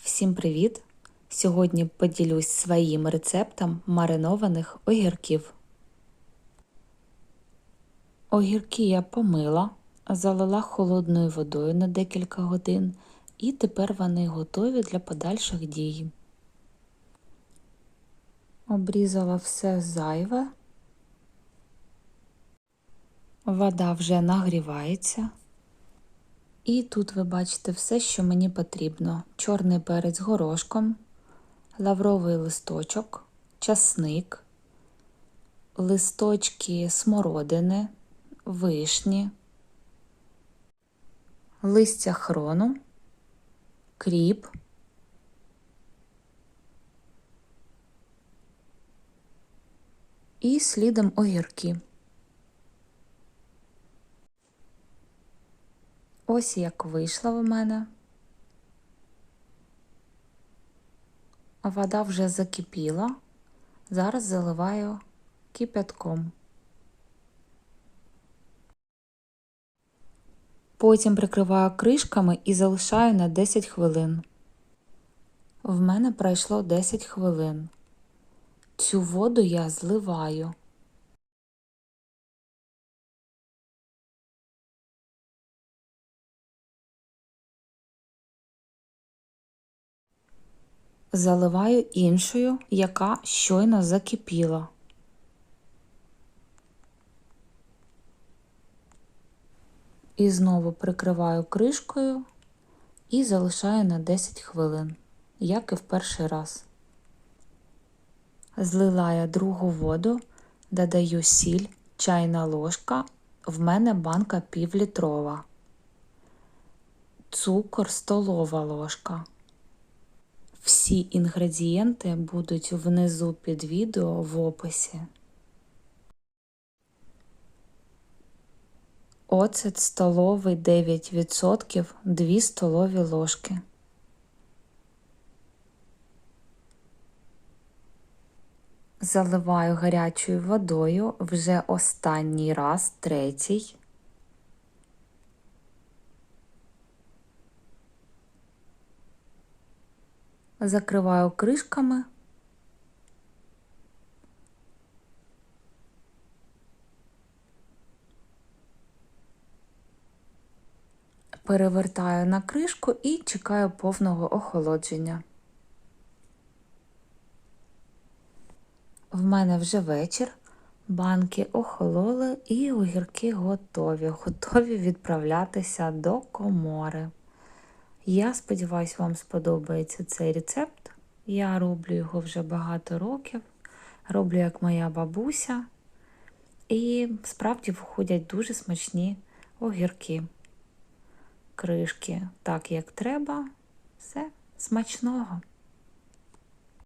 Всім привіт! Сьогодні поділюсь своїм рецептом маринованих огірків. Огірки я помила, залила холодною водою на декілька годин, і тепер вони готові для подальших дій. Обрізала все зайве. Вода вже нагрівається. І тут ви бачите все, що мені потрібно: чорний перець горошком, лавровий листочок, часник, листочки смородини, вишні, листя хрону, кріп. І слідом огірки. Ось як вийшла в мене. Вода вже закипіла. Зараз заливаю кипятком. Потім прикриваю кришками і залишаю на 10 хвилин. В мене пройшло 10 хвилин. Цю воду я зливаю. Заливаю іншою, яка щойно закипіла. І знову прикриваю кришкою і залишаю на 10 хвилин, як і в перший раз. Злила я другу воду, додаю сіль, чайна ложка, в мене банка півлітрова, цукор столова ложка. Всі інгредієнти будуть внизу під відео в описі. Оцет столовий 9%, 2 столові ложки. Заливаю гарячою водою вже останній раз, третій. Закриваю кришками. Перевертаю на кришку і чекаю повного охолодження. В мене вже вечір, банки охололи і огірки готові, готові відправлятися до комори. Я сподіваюся, вам сподобається цей рецепт. Я роблю його вже багато років, роблю як моя бабуся, і справді виходять дуже смачні огірки, кришки так, як треба. Все смачного!